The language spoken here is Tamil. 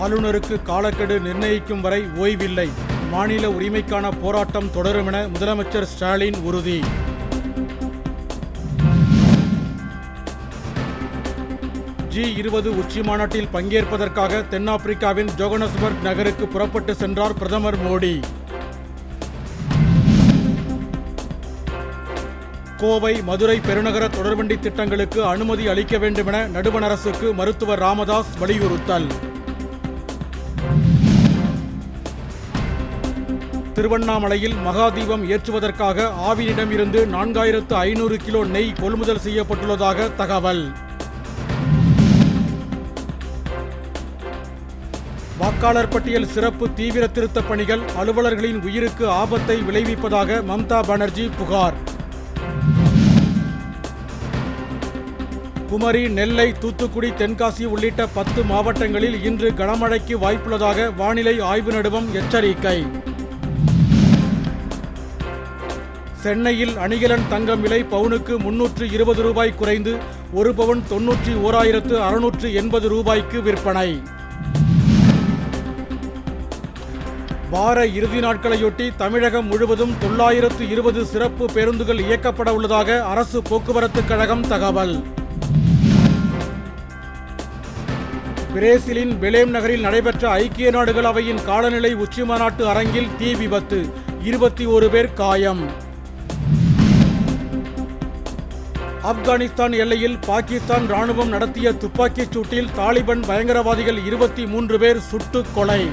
ஆளுநருக்கு காலக்கெடு நிர்ணயிக்கும் வரை ஓய்வில்லை. மாநில உரிமைக்கான போராட்டம் தொடரும் என முதலமைச்சர் ஸ்டாலின் உறுதி. ஜி இருபது உச்சி மாநாட்டில் பங்கேற்பதற்காக தென்னாப்பிரிக்காவின் ஜோகனஸ்பர்க் நகருக்கு புறப்பட்டு சென்றார் பிரதமர் மோடி. கோவை மதுரை பெருநகர தொடர்வண்டி திட்டங்களுக்கு அனுமதி அளிக்க வேண்டுமென நடுவண் அரசுக்கு மருத்துவர் ராமதாஸ் வலியுறுத்தல். திருவண்ணாமலையில் மகாதீபம் ஏற்றுவதற்காக ஆவினிடம் இருந்து நான்காயிரத்து ஐநூறு கிலோ நெய் கொள்முதல் செய்யப்பட்டுள்ளதாக தகவல். வாக்காளர் பட்டியல் சிறப்பு தீவிர திருத்தப் பணிகள் அலுவலர்களின் உயிருக்கு ஆபத்தை விளைவிப்பதாக மம்தா பானர்ஜி புகார். குமரி நெல்லை தூத்துக்குடி தென்காசி உள்ளிட்ட பத்து மாவட்டங்களில் இன்று கனமழைக்கு வாய்ப்புள்ளதாக வானிலை ஆய்வு நடுவம் எச்சரிக்கை. சென்னையில் அணிகலன் தங்கம் விலை பவுனுக்கு முன்னூற்று இருபது ரூபாய் குறைந்து ஒரு பவுன் தொன்னூற்றி ஓராயிரத்து அறுநூற்று எண்பது ரூபாய்க்கு விற்பனை. வார இறுதி நாட்களையொட்டி தமிழகம் முழுவதும் தொள்ளாயிரத்து இருபது சிறப்பு பேருந்துகள் இயக்கப்பட உள்ளதாக அரசு போக்குவரத்து கழகம் தகவல். பிரேசிலின் பெலேம் நகரில் நடைபெற்ற ஐக்கிய நாடுகள் அவையின் காலநிலை உச்சிமாநாட்டு அரங்கில் தீ விபத்து இருபத்தி ஒரு பேர் காயம். ஆப்கானிஸ்தான் எல்லையில் பாகிஸ்தான் ராணுவம் நடத்திய துப்பாக்கிச் சூட்டில் தாலிபன் பயங்கரவாதிகள் இருபத்தி மூன்று பேர் சுட்டுக் கொலை.